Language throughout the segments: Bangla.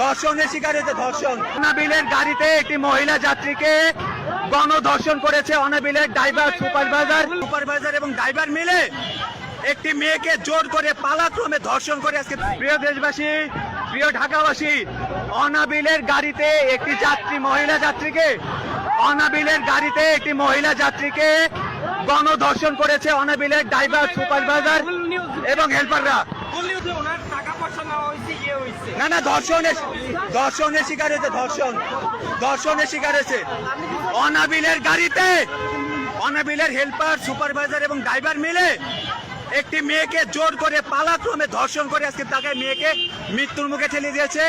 ধর্ষণের শিকার হয়েছে ধর্ষণ। অনাবিলের গাড়িতে একটি মহিলা যাত্রীকে গণধর্ষণ করেছে। অনাবিলের ড্রাইভার, সুপারভাইজার সুপারভাইজার এবং ড্রাইভার মিলে একটি মেয়েকে জোর করে পালাক্রমে ধর্ষণ করে আজকে প্রিয় দেশবাসী, প্রিয় ঢাকাবাসী, অনাবিলের গাড়িতে একটি যাত্রী, মহিলা যাত্রীকে, অনাবিলের গাড়িতে একটি মহিলা যাত্রীকে গণধর্ষণ করেছে। অনাবিলের ড্রাইভার, সুপারভাইজার এবং হেল্পাররা। ইয়ে না না, ধর্ষণের ধর্ষণের শিকার হয়েছে, ধর্ষণ। ধর্ষণের শিকার হয়েছে। অনাবিলের গাড়িতে অনাবিলের হেল্পার সুপারভাইজার এবং ড্রাইভার মিলে একটি মেয়েকে জোর করে পালাক্রমে ধর্ষণ করে আজকে তাকে মেয়েকে মৃত্যুর মুখে ঠেলে দিয়েছে।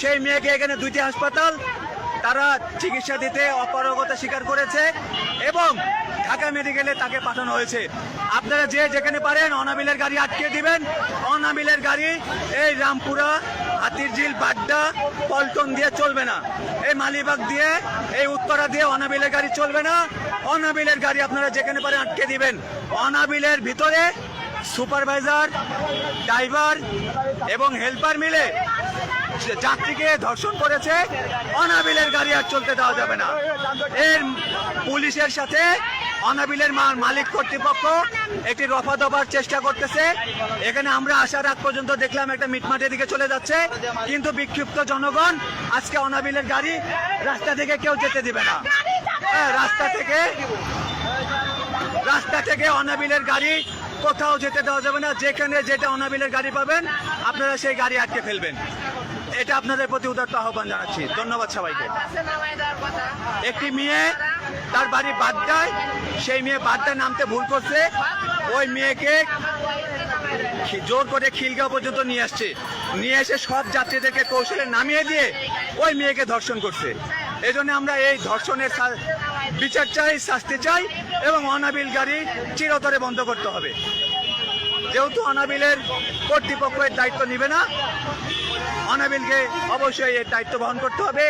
সেই মেয়েকে এখানে দুইটি হাসপাতাল তারা চিকিৎসা দিতে অপারগতা স্বীকার করেছে এবং ঢাকা মেডিকেলে তাকে পাঠানো হয়েছে। আপনারা যে যেখানে পারেন, অনাবিলের গাড়ি আটকে দিবেন। অনাবিলের গাড়ি এই রামপুরা, হাতিরঝিল, বাড্ডা, পল্টন দিয়ে চলবে না। এই মালিবাগ দিয়ে, এই উত্তরা দিয়ে অনাবিলের গাড়ি চলবে না। অনাবিলের গাড়ি আপনারা যেখানে পারেন আটকে দিবেন। অনাবিলের ভিতরে সুপারভাইজার ড্রাইভার এবং হেল্পার মিলে যাত্রীকে ধর্ষণ করেছে। অনাবিলের গাড়ি আর চলতে দেওয়া যাবে না। এর পুলিশের সাথে অনাবিলের মালিক কর্তৃপক্ষ একটি রফা দফার চেষ্টা করতেছে। এখানে আমরা আসার আগ পর্যন্ত দেখলাম একটা মিটমাটের দিকে চলে যাচ্ছে। কিন্তু বিক্ষিপ্ত জনগণ আজকে অনাবিলের গাড়ি রাস্তা থেকে কেউ যেতে দিবে না। হ্যাঁ, রাস্তা থেকে রাস্তা থেকে অনাবিলের গাড়ি কোথাও যেতে দেওয়া যাবে না। যেখানে যেটা অনাবিলের গাড়ি পাবেন, আপনারা সেই গাড়ি আটকে ফেলবেন। এটা আপনাদের প্রতি উদার্ত আহ্বান জানাচ্ছি। ধন্যবাদ সবাইকে। একটি মেয়ে, তার বাড়ি বাড্ডায়। সেই মেয়ে বাড্ডায় নামতে ভুল করছে। ওই মেয়েকে জোর করে খিলগাঁও পর্যন্ত নিয়ে আসছে। নিয়ে এসে সব যাত্রীদেরকে কৌশলে নামিয়ে দিয়ে ওই মেয়েকে ধর্ষণ করছে। এই জন্য আমরা এই ধর্ষণের বিচার চাই, শাস্তি চাই এবং অনাবিল গাড়ি চিরতরে বন্ধ করতে হবে। যেহেতু অনাবিলের কর্তৃপক্ষ এর দায়িত্ব নিবে না, অনাবিলকে অবশ্যই এর দায়িত্ব বহন করতে হবে।